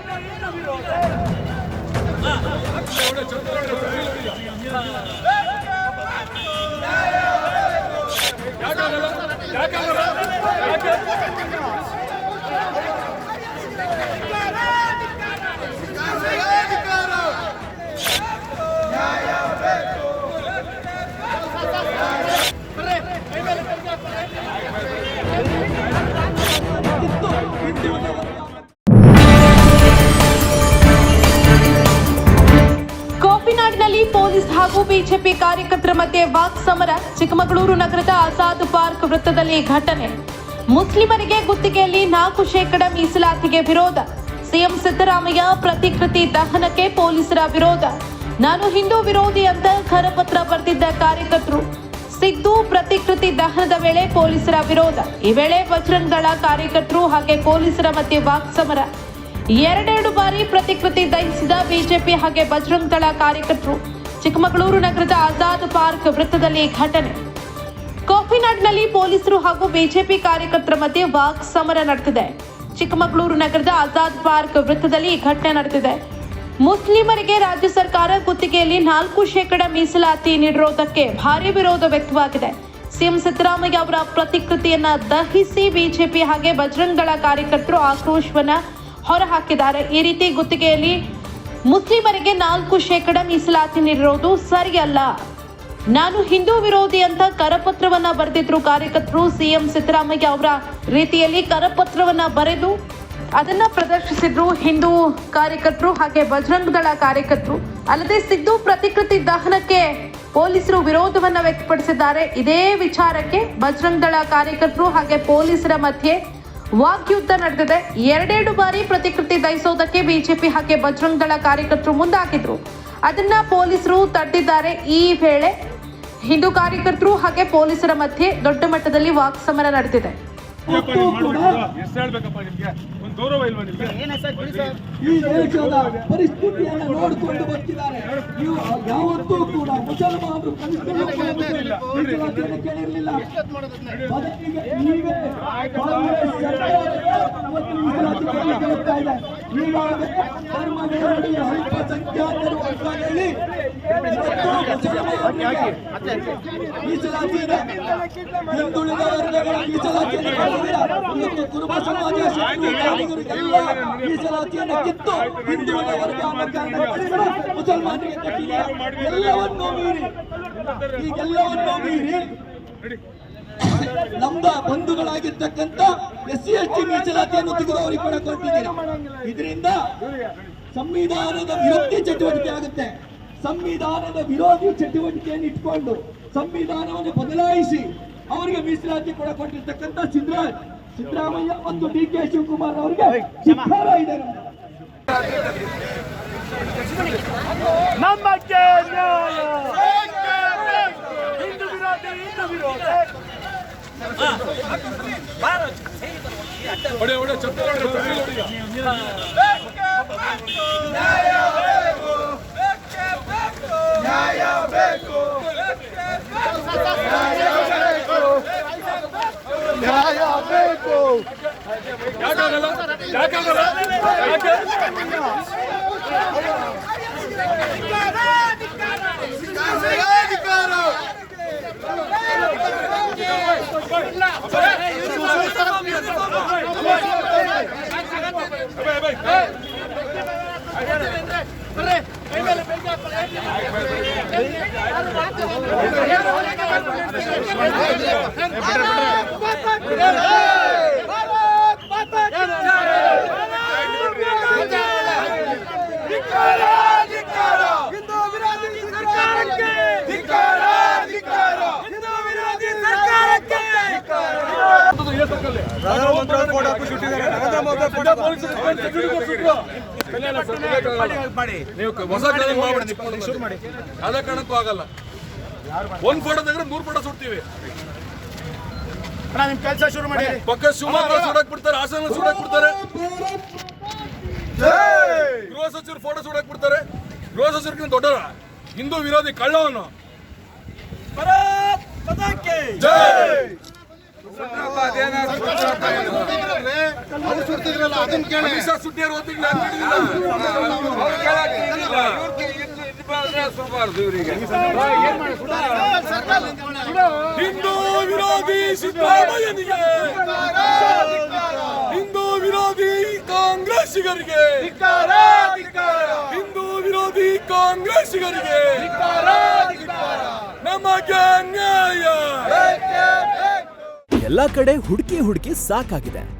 ಕಾಫಿನಾಡಿನಲ್ಲಿ BJP ಕಾರ್ಯಕರ್ತರ ಮಧ್ಯೆ walk ಸಮರ ಚಿಕ್ಕಮಗಳೂರು ನಗರದ ಆಜಾದ್ ಪಾರ್ಕ್ ವೃತ್ತದಲ್ಲಿ ಘಟನೆ. ಮುಸ್ಲಿಮರಿಗೆ ಗುತ್ತಿಗೆಯಲ್ಲಿ ನಾಲ್ಕು ಶೇಕಡ ಮೀಸಲಾತಿಗೆ ವಿರೋಧ. ಸಿಎಂ ಸಿದ್ದರಾಮಯ್ಯ ಪ್ರತಿಕೃತಿ ದಹನಕ್ಕೆ ಪೊಲೀಸರ ವಿರೋಧ. ನಾನು ಹಿಂದೂ ವಿರೋಧಿ ಅಂತ ಕರಪತ್ರ ಬರೆದಿದ್ದ ಕಾರ್ಯಕರ್ತರು. ಸಿದ್ದು ಪ್ರತಿಕೃತಿ ದಹನದ ವೇಳೆ ಪೊಲೀಸರ ವಿರೋಧ. ಈ ವೇಳೆ ಬಜರಂಗದಳ ಕಾರ್ಯಕರ್ತರು ಹಾಗೆ ಪೊಲೀಸರ ಮಧ್ಯೆ ವಾಕ್ ಸಮರ ಎರಡೆರಡು ಬಾರಿ ಪ್ರತಿಕೃತಿ ದಹಿಸಿದ ಬಿಜೆಪಿ ಹಾಗೆ ಬಜರಂಗ್ ದಳ ಕಾರ್ಯಕರ್ತರು. ಚಿಕ್ಕಮಗಳೂರು ನಗರದ ಆಜಾದ್ ಪಾರ್ಕ್ ವೃತ್ತದಲ್ಲಿ ಘಟನೆ. ಕಾಫಿನಾಡ್ನಲ್ಲಿ ಪೊಲೀಸರು ಹಾಗೂ ಬಿಜೆಪಿ ಕಾರ್ಯಕರ್ತರ ಮಧ್ಯೆ ವಾಕ್ ಸಮರ ನಡೆದಿದೆ. ಚಿಕ್ಕಮಗಳೂರು ನಗರದ ಆಜಾದ್ ಪಾರ್ಕ್ ವೃತ್ತದಲ್ಲಿ ಈ ಘಟನೆ ನಡೆದಿದೆ. ಮುಸ್ಲಿಮರಿಗೆ ರಾಜ್ಯ ಸರ್ಕಾರ ಗುತ್ತಿಗೆಯಲ್ಲಿ ನಾಲ್ಕು ಶೇಕಡ ಮೀಸಲಾತಿ ನೀಡಿರುವುದಕ್ಕೆ ಭಾರಿ ವಿರೋಧ ವ್ಯಕ್ತವಾಗಿದೆ. ಸಿಎಂ ಸಿದ್ದರಾಮಯ್ಯ ಅವರ ಪ್ರತಿಕೃತಿಯನ್ನ ದಹಿಸಿ ಬಿಜೆಪಿ ಹಾಗೆ ಬಜರಂಗ್ ದಳ ಕಾರ್ಯಕರ್ತರು ಆಕ್ರೋಶವನ್ನ ಹೊರಹಾಕಿದ್ದಾರೆ. ಈ ರೀತಿ ಗುತ್ತಿಗೆಯಲ್ಲಿ ಮುಸ್ಲಿಮರಿಗೆ ನಾಲ್ಕು ಶೇಕಡ ಮೀಸಲಾತಿ ನೀಡಿರೋದು ಸರಿಯಲ್ಲ. ನಾನು ಹಿಂದೂ ವಿರೋಧಿ ಅಂತ ಕರಪತ್ರವನ್ನ ಬರೆದಿದ್ರು ಕಾರ್ಯಕರ್ತರು, ಸಿಎಂ ಸಿದ್ದರಾಮಯ್ಯ ಅವರ ರೀತಿಯಲ್ಲಿ ಕರಪತ್ರವನ್ನ ಬರೆದು ಅದನ್ನ ಪ್ರದರ್ಶಿಸಿದ್ರು ಹಿಂದೂ ಕಾರ್ಯಕರ್ತರು ಹಾಗೆ ಬಜರಂಗ್ ದಳ ಕಾರ್ಯಕರ್ತರು. ಅಲ್ಲದೆ ಸಿದ್ದು ಪ್ರತಿಕೃತಿ ದಹನಕ್ಕೆ ಪೊಲೀಸರು ವಿರೋಧವನ್ನ ವ್ಯಕ್ತಪಡಿಸಿದ್ದಾರೆ. ಇದೇ ವಿಚಾರಕ್ಕೆ ಬಜರಂಗ್ ದಳ ಕಾರ್ಯಕರ್ತರು ಹಾಗೆ ಪೊಲೀಸರ ಮಧ್ಯೆ ವಾಗ್ಯುದ್ಧ ನಡೆದಿದೆ. ಎರಡೆರಡು ಬಾರಿ ಪ್ರತಿಕೃತಿ ದಹಿಸೋದಕ್ಕೆ ಬಿಜೆಪಿ ಹಾಗೆ ಬಜರಂಗ್ ದಳ ಕಾರ್ಯಕರ್ತರು ಮುಂದಾಗಿದ್ರು. ಅದನ್ನ ಪೊಲೀಸರು ತಡೆದಿದ್ದಾರೆ ಈ ವೇಳೆ ಹಿಂದೂ ಕಾರ್ಯಕರ್ತರು ಹಾಗೆ ಪೊಲೀಸರ ಮಧ್ಯೆ ದೊಡ್ಡ ಮಟ್ಟದಲ್ಲಿ ವಾಕ್ ಸಮರ ನಡೆದಿದೆ ಎಷ್ಟು ಹೇಳ್ಬೇಕಪ್ಪ ಒಂದು ಗೌರವ ಇಲ್ವಾ ನಿಮ್ಗೆ? ಈ ದೇಶದ ಪರಿಸ್ಥಿತಿಯನ್ನು ನೋಡಿಕೊಂಡು ಬರ್ತಿದ್ದಾರೆ. ನೀವು ಯಾವತ್ತೂ ಕೂಡ ಮುಸಲ್ಮಾನರು ಕನಿಷ್ಠ ಇದೆ. ಈಗಾಗಲೇ ಧರ್ಮದಲ್ಲಿ ಅಲ್ಪಸಂಖ್ಯಾತರು ಅಂತ ಹೇಳಿ ಮೀಸಲಾತಿ ಇದೆ ಹಿಂದುಳಿದ ವರ್ಗಗಳ ಮೀಸಲಾತಿಯನ್ನು ಇವತ್ತು ಕುರುಬ ಸಮಾಜ ಎಲ್ಲ ಮೀಸಲಾತಿಯನ್ನು ಕಿತ್ತು ಹಿಂದುಳಿದ ವರ್ಗ ಮುಸಲ್ಮಾನರಿಗೆ ಎಲ್ಲವನ್ನೂ ಮೀರಿ ಈಗೆಲ್ಲವನ್ನೂ ಮೀರಿ ನಮ್ಮ ಬಂಧುಗಳಾಗಿರ್ತಕ್ಕಂಥ ಎಸ್ ಸಿ ಎಸ್ ಟಿ ಮೀಸಲಾತಿಯನ್ನು ತೆಗೆದವರಿಗೆ ಕೂಡ ಕೊಟ್ಟಿದ್ದೀರಾ ಇದರಿಂದ ಸಂವಿಧಾನದ ವಿರೋಧಿ ಚಟುವಟಿಕೆ ಆಗುತ್ತೆ ಸಂವಿಧಾನದ ವಿರೋಧಿ ಚಟುವಟಿಕೆಯನ್ನು ಇಟ್ಕೊಂಡು ಸಂವಿಧಾನವನ್ನು ಬದಲಾಯಿಸಿ ಅವರಿಗೆ ಮೀಸಲಾತಿ ಕೂಡ ಕೊಟ್ಟಿರ್ತಕ್ಕಂಥ ಸಿದ್ದರಾಜ್ ಸಿದ್ದರಾಮಯ್ಯ ಮತ್ತು ಡಿ ಕೆ ಶಿವಕುಮಾರ್ ಅವರಿಗೆ ಶಿಕ್ಷಣ ಇದೆ ನಮ್ದು. ನಮಗೆ ನ್ಯಾಯ ಹಿಂದೂ ವಿರೋಧಿ ಹಿಂದೂ ವಿರೋಧಿ ಹೊಡೆ ಹೊಡೆ ಚಪ್ಪಲಿ ಹೊಡೆ, ಚಪ್ಪಲಿ ಹೊಡಿ ಈಗ. ಯಾಕಾಗಲ್ಲ ಯಾಕಾಗಲ್ಲ ಯಾಕೆ ಆಗಲ್ಲ ಒಂದ್ ಫೋಟೋ ಫೋಟೋ ಸುಡ್ತೀವಿ ಶುರು ಮಾಡಿ ಪಕ್ಕ ಬಿಡ್ತಾರೆ ಹಾಸನ ಸುಡಕ್ ಬಿಡ್ತಾರೆ ಗೃಹ ಸಚಿವರು ಫೋಟೋ ಸುಡಕ್ ಬಿಡ್ತಾರೆ ಗೃಹ ಸಚಿವರ್ಗಿಂತ ದೊಡ್ಡ ಹಿಂದೂ ವಿರೋಧಿ ಕಳ್ಳವನು ಜೈ ಸುಡ್ತಿದ್ರಲ್ಲ ಅದನ್ನ ಕೇಳಿ. ನಾನು. ಅವ್ರು. ಹಿಂದೂ ವಿರೋಧಿ ಸಿದ್ದರಾಮಯ್ಯನಿಗೆ. ಹಿಂದೂ ವಿರೋಧಿ ಕಾಂಗ್ರೆಸ್ಸಿಗರಿಗೆ. ಹಿಂದೂ ವಿರೋಧಿ ಕಾಂಗ್ರೆಸ್ಸಿಗರಿಗೆ. ನಮಗೆ ಅನ್ಯಾಯ ಎಲ್ಲಾ ಕಡೆ ಹುಡುಕಿ ಹುಡುಕಿ ಸಾಕಾಗಿದೆ.